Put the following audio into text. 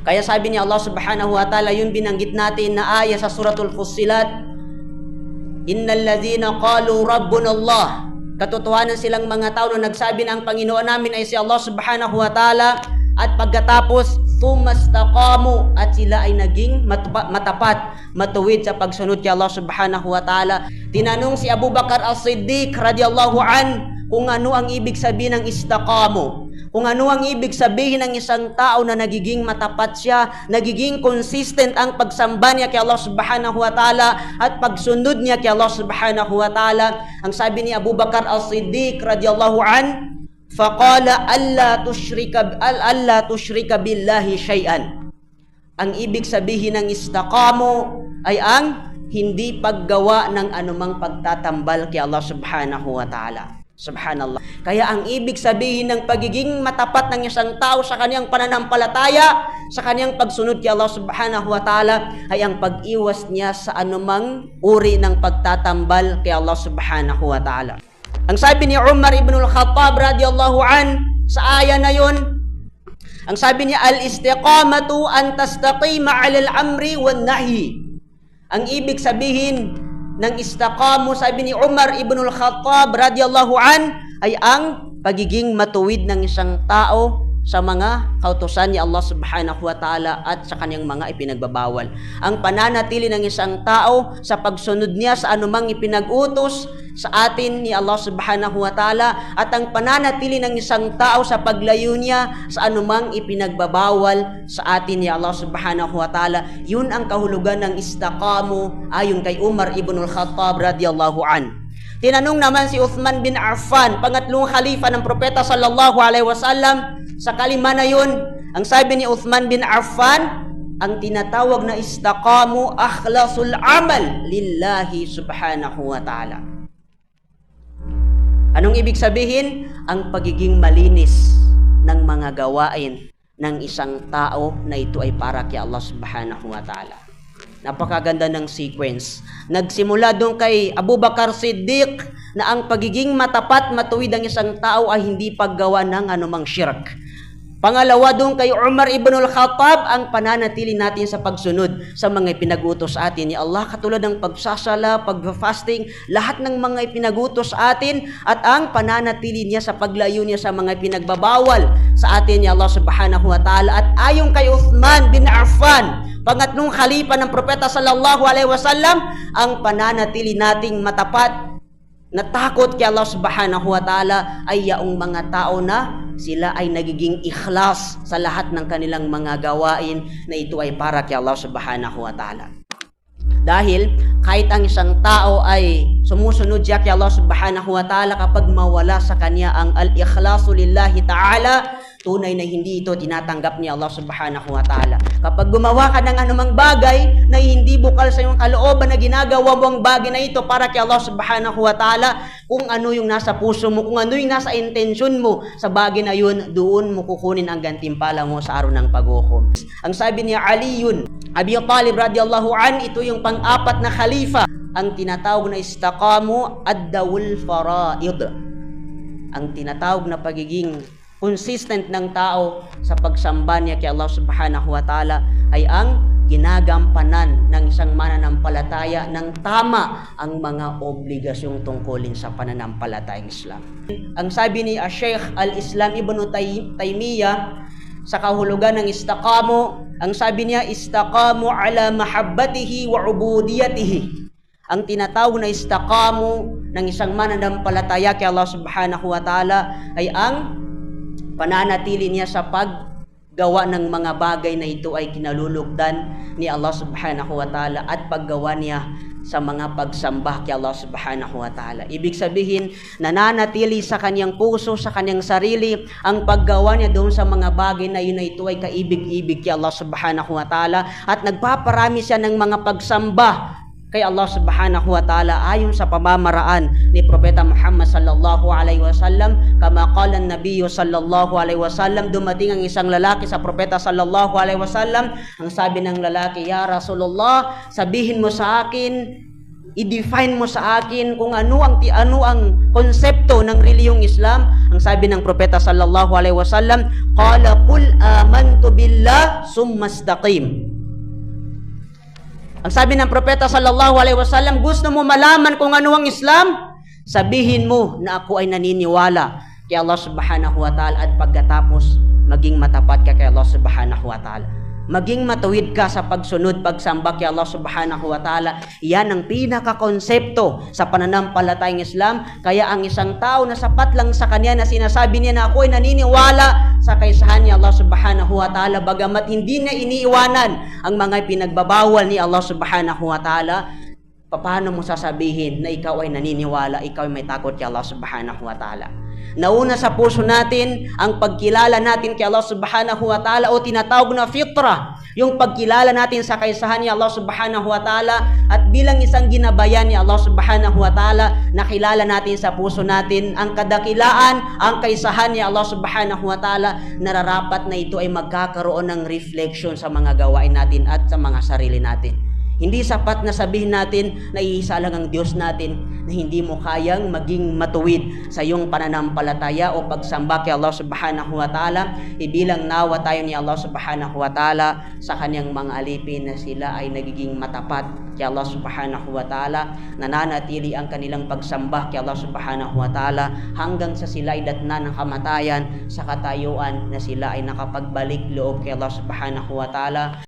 Kaya sabi ni Allah subhanahu wa ta'ala, yun binanggit natin na aya sa suratul Fussilat, Innal ladhina qalu rabbuna Allah. Katotohanan silang mga tao na nagsabi na ang Panginoon namin ay si Allah subhanahu wa ta'ala at pagkatapos tumastaqamu at sila ay naging matapat, matuwid sa pagsunod kay Allah subhanahu wa ta'ala. Tinanong si Abu Bakar as-Siddiq radiyallahu an kung ano ang ibig sabihin ng istaqamu. Kung ano ang ibig sabihin ng isang tao na nagiging matapat siya, nagiging consistent ang pagsamba niya kay Allah subhanahu wa ta'ala at pagsunod niya kay Allah subhanahu wa ta'ala. Ang sabi ni Abu Bakar as-Siddiq radiyallahu an, faqala alla tushrika al- alla tushrika billahi shay'an. Ang ibig sabihin ng istaqamo ay ang hindi paggawa ng anumang pagtatambal kay Allah subhanahu wa ta'ala. Subhanallah. Kaya ang ibig sabihin ng pagiging matapat ng isang tao sa kanyang pananampalataya, sa kanyang pagsunod kay Allah subhanahu wa ta'ala, ay ang pag-iwas niya sa anumang uri ng pagtatambal kay Allah subhanahu wa ta'ala. Ang sabi ni Umar ibn al-Khattab radiyallahu an sa aya na yon, ang sabi niya al-istiqamatu an tastaqima 'ala al-amri wan nahi. Ang ibig sabihin ng istaqamu sabi ni Umar ibn al-Khattab radiyallahu an ay ang pagiging matuwid ng isang tao sa mga kautosan ni Allah subhanahu wa ta'ala at sa kanyang mga ipinagbabawal. Ang pananatili ng isang tao sa pagsunod niya sa anumang ipinag-utos sa atin ni Allah subhanahu wa ta'ala at ang pananatili ng isang tao sa paglayo niya sa anumang ipinagbabawal sa atin ni Allah subhanahu wa ta'ala. Yun ang kahulugan ng istaqamu ayon kay Umar ibn al-Khattab radiyallahu an. Tinanong naman si Uthman bin Affan, pangatlong khalifa ng propeta sallallahu alaihi wasallam, sa kalima na yun, ang sabi ni Uthman bin Affan, ang tinatawag na istaqamu akhlasul amal lillahi subhanahu wa ta'ala. Anong ibig sabihin? Ang pagiging malinis ng mga gawain ng isang tao na ito ay para kay Allah subhanahu wa ta'ala. Napakaganda ng sequence. Nagsimula doon kay Abu Bakar Siddiq na ang pagiging matapat, matuwid ang isang tao ay hindi paggawa ng anumang shirk. Pangalawa doon kay Umar ibn al-Khattab ang pananatili natin sa pagsunod sa mga ipinagutos atin. Ni Allah katulad ng pagsasala, pag-fasting, lahat ng mga ipinagutos atin at ang pananatili niya sa paglayo niya sa mga pinagbabawal sa atin ni Allah subhanahu wa ta'ala. At ayon kay Uthman bin Affan pangatlong khalifa ng propeta sallallahu alaihi wasallam ang pananatili nating matapat na takot kay Allah subhanahu wa ta'ala ay yaong mga tao na sila ay nagiging ikhlas sa lahat ng kanilang mga gawain na ito ay para kay Allah subhanahu wa ta'ala. Dahil kahit ang isang tao ay sumusunod siya kay Allah subhanahu wa ta'ala kapag mawala sa kanya ang al-ikhlasu lillahi ta'ala, tunay na hindi ito tinatanggap ni Allah subhanahu wa ta'ala. Kapag gumawa ka ng anumang bagay na hindi bukal sa iyong kalooban na ginagawa mo ang bagay na ito para kay Allah subhanahu wa ta'ala, kung ano yung nasa puso mo, kung ano yung nasa intensyon mo sa bagay na yun, doon mo kukunin ang gantimpala mo sa araw ng paghukom. Ang sabi ni Ali yun, Abi Talib radiyallahu an, ito yung pang-apat na khalifa, ang tinatawag na istaqamu ad-dawul faraid. Ang tinatawag na pagiging consistent ng tao sa pagsamba niya kay Allah subhanahu wa ta'ala ay ang ginagampanan ng isang mananampalataya ng tama ang mga obligasyong tungkulin sa pananampalatayang Islam. Ang sabi ni Sheikh Al-Islam Ibn Tay- Taymiyyah sa kahulugan ng istaqamo, ang sabi niya, istaqamu ala mahabbatihi wa ubudiyatihi. Ang tinatawag na istaqamo ng isang mananampalataya kay Allah subhanahu wa ta'ala ay ang pananatili niya sa paggawa ng mga bagay na ito ay kinalulugdan ni Allah subhanahu wa ta'ala at paggawa niya sa mga pagsamba kay Allah subhanahu wa ta'ala. Ibig sabihin, nananatili sa kanyang puso, sa kanyang sarili, ang paggawa niya doon sa mga bagay na yun na ito ay kaibig-ibig kay Allah subhanahu wa ta'ala at nagpaparami siya ng mga pagsamba kay Allah subhanahu wa ta'ala ayon sa pamamaraan ni Propeta Muhammad sallallahu alaihi wasallam kama qala an-nabiy sallallahu alaihi wasallam dumating ang isang lalaki sa Propeta sallallahu alaihi wasallam ang sabi ng lalaki ya Rasulullah sabihin mo sa akin i-define mo sa akin kung ano ang ti ano ang konsepto ng reliyong Islam. Ang sabi ng propeta sallallahu alaihi wasallam, qala qul amantu billah summa istaqim. Ang sabi ng propeta sallallahu alaihi wasallam, gusto mo malaman kung ano ang Islam? Sabihin mo na ako ay naniniwala kay Allah subhanahu wa ta'ala at pagkatapos maging matapat ka kay Allah subhanahu wa ta'ala. Maging matuwid ka sa pagsunod, pagsamba kay Allah subhanahu wa ta'ala. Yan ang pinakakonsepto sa pananampalatayang Islam. Kaya ang isang tao na sapat lang sa kanya na sinasabi niya na ako ay naniniwala sa kaisahan ni Allah subhanahu wa ta'ala bagamat hindi na iniiwanan ang mga pinagbabawal ni Allah subhanahu wa ta'ala paano mo sasabihin na ikaw ay naniniwala, ikaw ay may takot kay Allah subhanahu wa ta'ala Nauna sa puso natin ang pagkilala natin kay Allah subhanahu wa ta'ala o tinatawag na fitra. Yung pagkilala natin sa kaisahan ni Allah subhanahu wa ta'ala at bilang isang ginabayan ni Allah subhanahu wa ta'ala, nakilala natin sa puso natin ang kadakilaan, ang kaisahan ni Allah subhanahu wa ta'ala, nararapat na ito ay magkakaroon ng reflection sa mga gawain natin at sa mga sarili natin. Hindi sapat na sabihin natin na iisa lang ang Diyos natin na hindi mo kayang maging matuwid sa iyong pananampalataya o pagsamba kay Allah subhanahu wa ta'ala. Ibilang nawa tayo ni Allah subhanahu wa ta'ala sa kanyang mga alipin na sila ay nagiging matapat kay Allah subhanahu wa ta'ala. Nananatili ang kanilang pagsamba kay Allah subhanahu wa ta'ala hanggang sa sila ay datna ng kamatayan sa katayuan na sila ay nakapagbalik loob kay Allah subhanahu wa ta'ala.